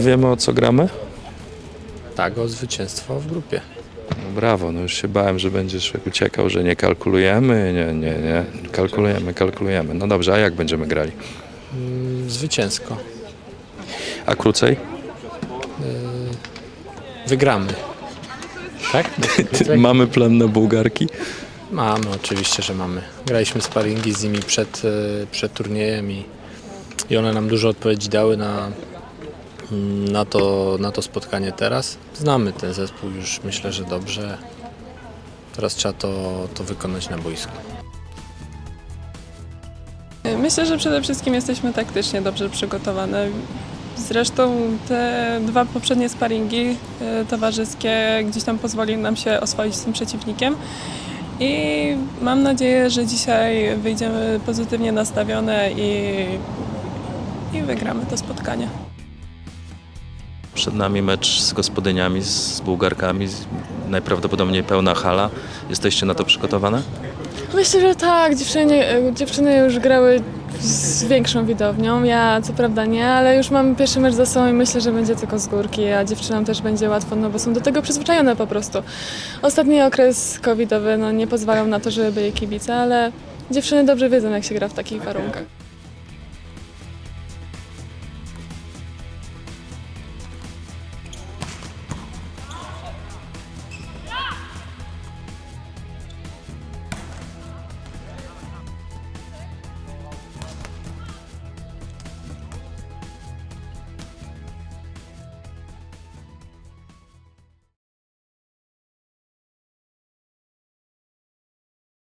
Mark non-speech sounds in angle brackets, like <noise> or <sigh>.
Wiemy o co gramy? Tak, o zwycięstwo w grupie. No brawo, no już się bałem, że będziesz uciekał, że nie kalkulujemy. Nie, nie, nie. Kalkulujemy, kalkulujemy. No dobrze, a jak będziemy grali? Mm, Zwycięsko. A krócej? Wygramy. Tak? <laughs> Mamy plan na Bułgarki? Mamy, oczywiście, że mamy. Graliśmy sparingi z nimi przed, e, przed turniejem i, i one nam dużo odpowiedzi dały na, na, to, na to spotkanie teraz. Znamy ten zespół już myślę, że dobrze. Teraz trzeba to, to wykonać na boisku. Myślę, że przede wszystkim jesteśmy taktycznie dobrze przygotowane. Zresztą te dwa poprzednie sparingi e, towarzyskie gdzieś tam pozwoliły nam się oswoić z tym przeciwnikiem. I mam nadzieję, że dzisiaj wyjdziemy pozytywnie nastawione i, i wygramy to spotkanie. Przed nami mecz z gospodyniami, z Bułgarkami. Najprawdopodobniej pełna hala. Jesteście na to przygotowane? Myślę, że tak. Dziewczyny, dziewczyny już grały z większą widownią. Ja co prawda nie, ale już mam pierwszy mecz za sobą i myślę, że będzie tylko z górki, a dziewczynom też będzie łatwo, no bo są do tego przyzwyczajone po prostu. Ostatni okres covidowy no, nie pozwalał na to, żeby byli kibice, ale dziewczyny dobrze wiedzą, jak się gra w takich warunkach.